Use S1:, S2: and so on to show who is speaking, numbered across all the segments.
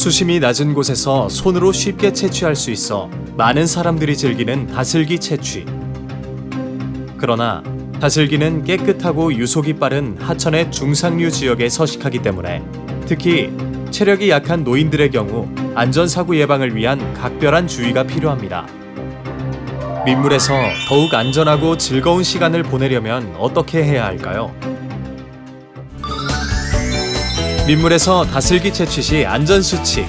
S1: 수심이 낮은 곳에서 손으로 쉽게 채취할 수 있어 많은 사람들이 즐기는 다슬기 채취. 그러나 다슬기는 깨끗하고 유속이 빠른 하천의 중상류 지역에 서식하기 때문에 특히 체력이 약한 노인들의 경우 안전사고 예방을 위한 각별한 주의가 필요합니다. 민물에서 더욱 안전하고 즐거운 시간을 보내려면 어떻게 해야 할까요? 민물에서 다슬기 채취 시 안전 수칙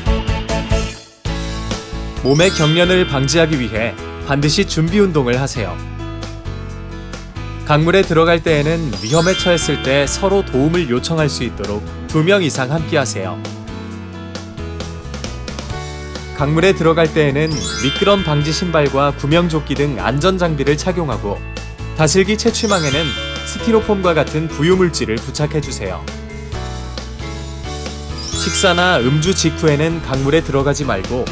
S1: 몸의 경련을 방지하기 위해 반드시 준비 운동을 하세요. 강물에 들어갈 때에는 위험에 처했을 때 서로 도움을 요청할 수 있도록 두 명 이상 함께 하세요. 강물에 들어갈 때에는 미끄럼 방지 신발과 구명조끼 등 안전 장비를 착용하고 다슬기 채취망에는 스티로폼과 같은 부유물질을 부착해 주세요. 식사나 음주 직후에는 강물에 들어가지 말고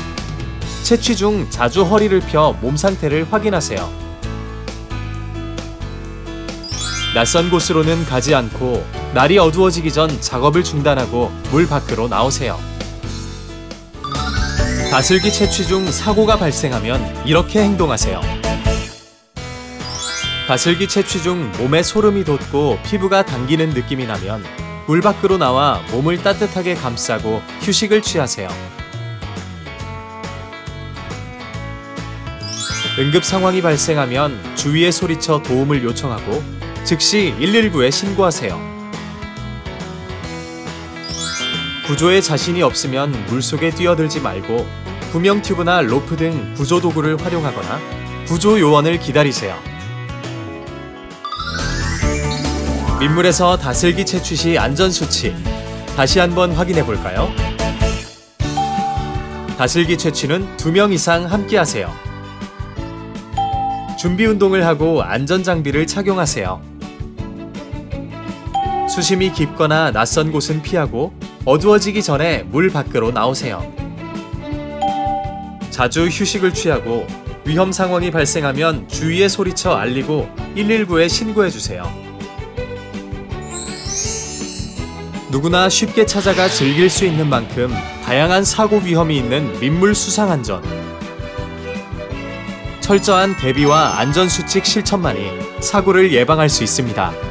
S1: 채취 중 자주 허리를 펴 몸 상태를 확인하세요. 낯선 곳으로는 가지 않고 날이 어두워지기 전 작업을 중단하고 물 밖으로 나오세요. 다슬기 채취 중 사고가 발생하면 이렇게 행동하세요. 다슬기 채취 중 몸에 소름이 돋고 피부가 당기는 느낌이 나면 물 밖으로 나와 몸을 따뜻하게 감싸고 휴식을 취하세요. 응급 상황이 발생하면 주위에 소리쳐 도움을 요청하고 즉시 119에 신고하세요. 구조에 자신이 없으면 물속에 뛰어들지 말고 구명 튜브나 로프 등 구조 도구를 활용하거나 구조 요원을 기다리세요. 민물에서 다슬기 채취 시 안전 수칙 다시 한번 확인해 볼까요? 다슬기 채취는 두 명 이상 함께 하세요. 준비 운동을 하고 안전 장비를 착용하세요. 수심이 깊거나 낯선 곳은 피하고 어두워지기 전에 물 밖으로 나오세요. 자주 휴식을 취하고 위험 상황이 발생하면 주위에 소리쳐 알리고 119에 신고해 주세요. 누구나 쉽게 찾아가 즐길 수 있는 만큼 다양한 사고 위험이 있는 민물 수상 안전. 철저한 대비와 안전 수칙 실천만이 사고를 예방할 수 있습니다.